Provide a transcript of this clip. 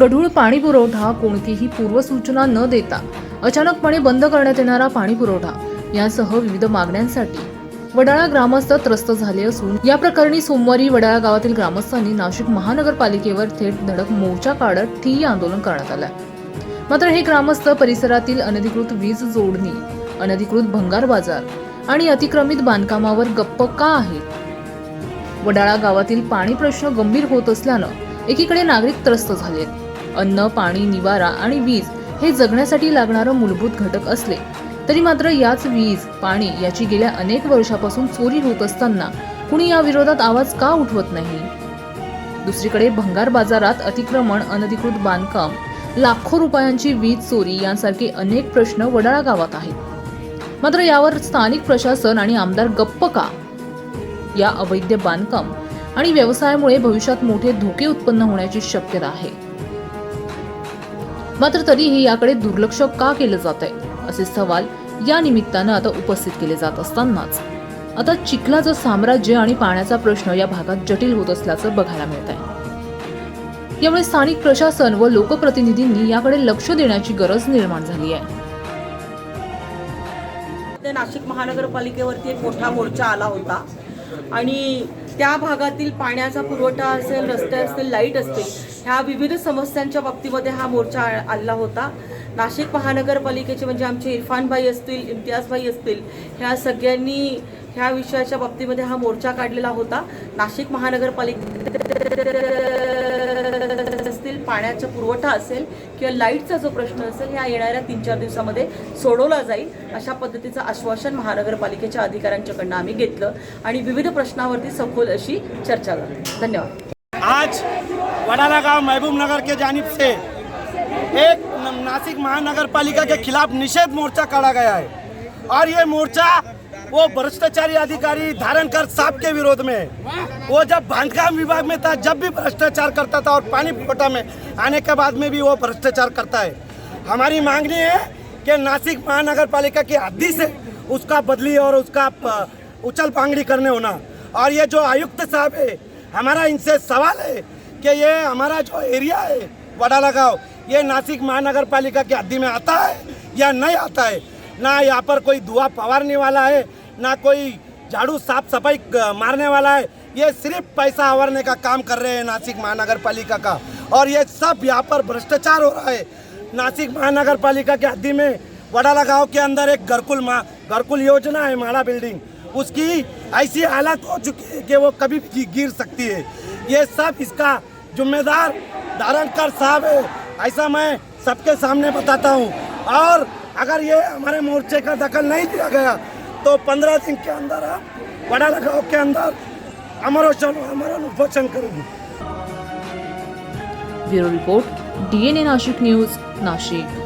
गढूळ पाणी पुरवठा कोणतीही पूर्वसूचना न देता अचानकपणे बंद करण्यात येणारा पाणी पुरवठा. यासह विविध मागण्यांसाठी वडाळा ग्रामस्थ त्रस्त झाले असून या प्रकरणी सोमवारी वडाळा गावातील ग्रामस्थांनी नाशिक महानगरपालिकेवर थेट धडक मोर्चा काढत ठिय्या आंदोलन करण्यात आलं. मात्र हे ग्रामस्थ परिसरातील अनधिकृत वीज जोडणी अनधिकृत भंगार बाजार आणि अतिक्रमित बांधकामावर गप्प का आहेत? वडाळा गावातील पाणी प्रश्न गंभीर होत असल्यानं एकीकडे नागरिक त्रस्त झालेत. अन्न पाणी निवारा आणि वीज हे जगण्यासाठी लागणारं मूलभूत घटक असले. तरी मात्र याच वीज पाणी याची गेल्या अनेक वर्षापासून चोरी होत असताना कुणी या विरोधात आवाज का उठवत नाही? दुसरीकडे भंगार बाजारात अतिक्रमण अनधिकृत बांधकाम लाखो रुपयांची वीज चोरी यांसारखे अनेक प्रश्न वडाळा गावात आहेत. मात्र यावर स्थानिक प्रशासन आणि आमदार गप्प का? या अवैध बांधकाम आणि व्यवसायामुळे भविष्यात मोठे धोके उत्पन्न होण्याची शक्यता आहे. मात्र तरीही याकडे दुर्लक्ष का केलं जात आहे? असे सवाल या निमित्तानं आता उपस्थित केले जात असतानाच. आता चिखलाचं साम्राज्य आणि पाण्याचा प्रश्न या भागात जटिल होत असल्याचं बघायला मिळत आहे. यामुळे स्थानिक प्रशासन व लोकप्रतिनिधींनी याकडे लक्ष देण्याची गरज निर्माण झाली आहे. नाशिक महानगरपालिकेवरती एक मोठा मोर्चा आला होता. आणि त्या भागातील पाण्याचा पुरवठा असेल रस्ते असतील लाइट असतील ह्या विविध समस्यांच्या बाबतीमध्ये हा मोर्चा आ- आला होता. नाशिक महानगरपालिकेचे म्हणजे आमचे इरफानभाई असतील इम्तियाजभाई असतील ह्या सगळ्यांनी ह्या विषयाच्या बाबतीमध्ये हा मोर्चा काढलेला होता. नाशिक महानगरपालिके पाण्याचा पुरवठा असेल किंवा लाईटचा जो प्रश्न असेल ह्या येणाऱ्या तीन चार दिवसामध्ये सोडवला जाईल अशा पद्धतीचं आश्वासन महानगरपालिकेच्या अधिकाऱ्यांच्याकडनं आम्ही घेतलं आणि विविध प्रश्नावरती सखोल अशी चर्चा झाली. धन्यवाद. आज वडाला गांव महबूब नगर के जानिब से एक नासिक महानगर पालिका के खिलाफ निषेध मोर्चा काढ़ा गया है। और ये मोर्चा वो भ्रष्टाचारी अधिकारी धारणकर साहब के विरोध में। है वो जब बांधकाम विभाग में था, जब भी भ्रष्टाचार करता था और पानी पुरवठा में आने के बाद में भी वो भ्रष्टाचार करता है। हमारी मांगनी है कि नासिक महानगर पालिका की हद्दी से उसका बदली और उसका उछल पांगड़ी करने होना। और ये जो आयुक्त साहब है, हमारा इनसे सवाल है कि ये हमारा जो एरिया है, वडाला गाँव, ये नासिक महानगर पालिका की हद्दी में आता है या नहीं आता है? ना यहाँ पर कोई धुआँ पवारने वाला है ना कोई झाड़ू साफ़ सफ़ाई मारने वाला है। ये सिर्फ़ पैसा आवरने का काम कर रहे हैं नासिक महानगर पालिका का। और ये सब यहाँ पर भ्रष्टाचार हो रहा है। नासिक महानगर पालिका के हद्दी में वडाला गाँव के अंदर एक घरकुल मा, घरकुल योजना है, माड़ा बिल्डिंग। उसकी ऐसी हालत हो चुकी है कि वो कभी भी गिर सकती है। ये सब इसका जिम्मेदार धारणकर साहब है। ऐसा मैं सबके सामने बताता हूँ। और अगर ये हमारे मोर्चे का दखल नहीं दिया गया तो पंद्रह दिन के अंदर आप बड़ा गांव के अंदर हमारा चलो हमारा उपोषण करेंगे। Bureau report DNA Nashik news Nashik.